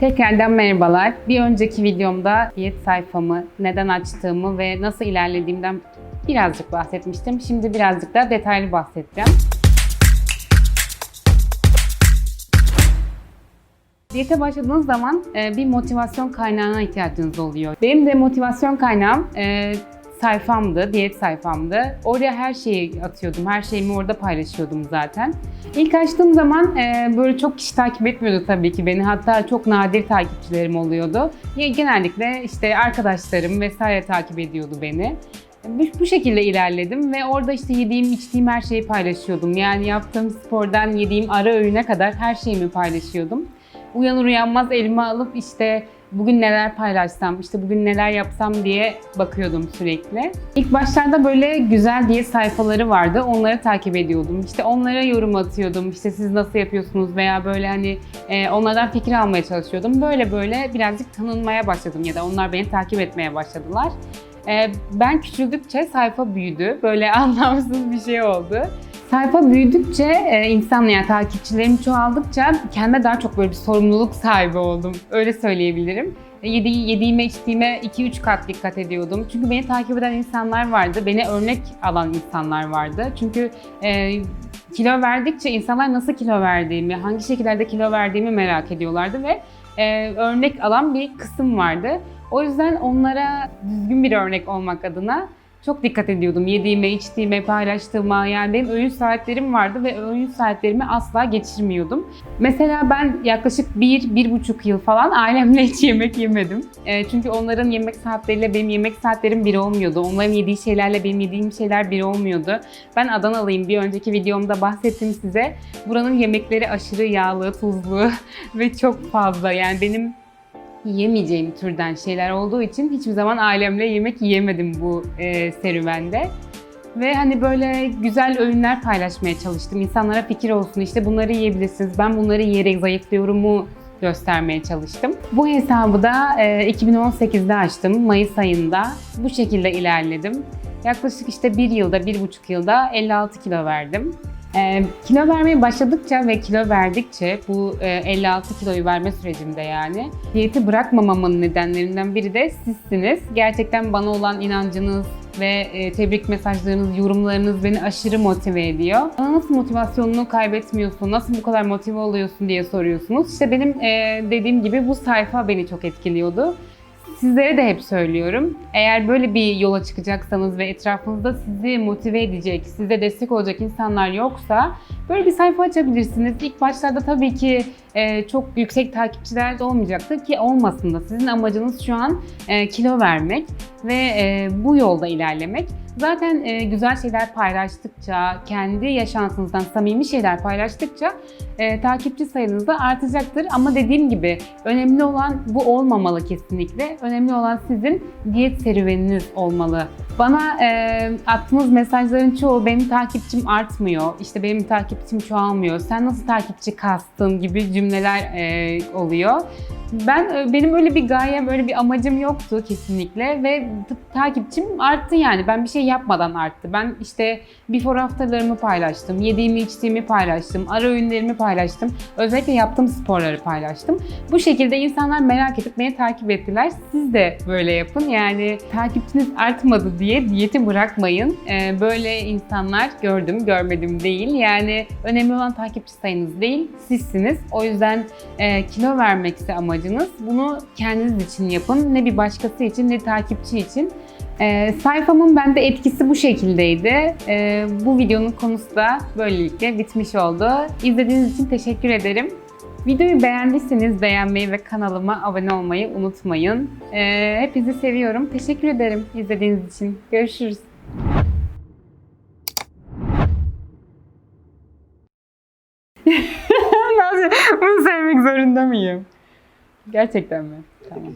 Tekrardan merhabalar. Bir önceki videomda diyet sayfamı, neden açtığımı ve nasıl ilerlediğimden birazcık bahsetmiştim. Şimdi birazcık daha detaylı bahsedeceğim. Diyete başladığınız zaman e, bir motivasyon kaynağına ihtiyacınız oluyor. Benim de motivasyon kaynağım e, sayfamdı, diyet sayfamdı. Oraya her şeyi atıyordum, her şeyimi orada paylaşıyordum zaten. İlk açtığım zaman e, böyle çok kişi takip etmiyordu tabii ki beni. Hatta çok nadir takipçilerim oluyordu. Genellikle işte arkadaşlarım vesaire takip ediyordu beni. Bu şekilde ilerledim ve orada işte yediğim, içtiğim her şeyi paylaşıyordum. Yani yaptığım spordan yediğim ara öğüne kadar her şeyimi paylaşıyordum. Uyanır uyanmaz elime alıp işte bugün neler paylaşsam, işte bugün neler yapsam diye bakıyordum sürekli. İlk başlarda böyle güzel diye sayfaları vardı. Onları takip ediyordum. İşte onlara yorum atıyordum. İşte siz nasıl yapıyorsunuz veya böyle hani e, onlardan fikir almaya çalışıyordum. Böyle böyle birazcık tanınmaya başladım ya da onlar beni takip etmeye başladılar. E, ben küçüldükçe sayfa büyüdü. Böyle anlamsız bir şey oldu. Sayfa büyüdükçe, e, insan yani takipçilerim çoğaldıkça kendime daha çok böyle bir sorumluluk sahibi oldum. Öyle söyleyebilirim. E, Yedi, yediğime içtiğime 2-3 kat dikkat ediyordum. Çünkü beni takip eden insanlar vardı. Beni örnek alan insanlar vardı. Çünkü e, kilo verdikçe insanlar nasıl kilo verdiğimi, hangi şekillerde kilo verdiğimi merak ediyorlardı ve e, örnek alan bir kısım vardı. O yüzden onlara düzgün bir örnek olmak adına çok dikkat ediyordum. Yediğime, içtiğime, paylaştığıma. Yani benim öğün saatlerim vardı ve öğün saatlerimi asla geçirmiyordum. Mesela ben yaklaşık bir, bir buçuk yıl falan ailemle hiç yemek yemedim. E, çünkü onların yemek saatleriyle benim yemek saatlerim bir olmuyordu. Onların yediği şeylerle benim yediğim şeyler bir olmuyordu. Ben Adanalıyım. Bir önceki videomda bahsettim size. Buranın yemekleri aşırı yağlı, tuzlu ve çok fazla. Yani benim yemeyeceğim türden şeyler olduğu için hiçbir zaman ailemle yemek yiyemedim bu e, serüvende. Ve hani böyle güzel öğünler paylaşmaya çalıştım. İnsanlara fikir olsun işte bunları yiyebilirsiniz. Ben bunları yiyerek zayıflıyorumu göstermeye çalıştım. Bu hesabı da e, 2018'de açtım. Mayıs ayında. Bu şekilde ilerledim. Yaklaşık işte bir yılda, bir buçuk yılda 56 kilo verdim. Ee, kilo vermeye başladıkça ve kilo verdikçe bu e, 56 kiloyu verme sürecimde yani diyeti bırakmamamın nedenlerinden biri de sizsiniz. Gerçekten bana olan inancınız ve e, tebrik mesajlarınız, yorumlarınız beni aşırı motive ediyor. Bana nasıl motivasyonunu kaybetmiyorsun, nasıl bu kadar motive oluyorsun diye soruyorsunuz. İşte benim e, dediğim gibi bu sayfa beni çok etkiliyordu. Sizlere de hep söylüyorum. Eğer böyle bir yola çıkacaksanız ve etrafınızda sizi motive edecek, size destek olacak insanlar yoksa böyle bir sayfa açabilirsiniz. İlk başlarda tabii ki e, çok yüksek takipçiler de olmayacaktır ki olmasın da. Sizin amacınız şu an e, kilo vermek ve e, bu yolda ilerlemek. Zaten e, güzel şeyler paylaştıkça, kendi yaşantınızdan samimi şeyler paylaştıkça e, takipçi sayınız da artacaktır. Ama dediğim gibi önemli olan bu olmamalı kesinlikle. Önemli olan sizin diyet serüveniniz olmalı. Bana e, attığınız mesajların çoğu benim takipçim artmıyor, işte benim takipçim çoğalmıyor, sen nasıl takipçi kastın gibi cümleler e, oluyor. Ben e, benim öyle bir gayem, öyle bir amacım yoktu kesinlikle ve takipçim arttı yani. Ben bir şey yapmadan arttı. Ben işte before after'larımı paylaştım, yediğimi içtiğimi paylaştım, ara öğünlerimi paylaştım. Özellikle yaptığım sporları paylaştım. Bu şekilde insanlar merak edip beni takip ettiler. Siz de böyle yapın. Yani takipçiniz artmadı diye diyeti bırakmayın. Ee, böyle insanlar gördüm, görmedim değil. Yani önemli olan takipçi sayınız değil, sizsiniz. O yüzden e, kilo vermekse amacınız bunu kendiniz için yapın. Ne bir başkası için ne takipçi için. Ee, sayfamın bende etkisi bu şekildeydi. Ee, bu videonun konusu da böylelikle bitmiş oldu. İzlediğiniz için teşekkür ederim. Videoyu beğendiyseniz beğenmeyi ve kanalıma abone olmayı unutmayın. Ee, hepinizi seviyorum. Teşekkür ederim izlediğiniz için. Görüşürüz. Nasıl? Bunu sevmek zorunda mıyım? Gerçekten mi? Tamam.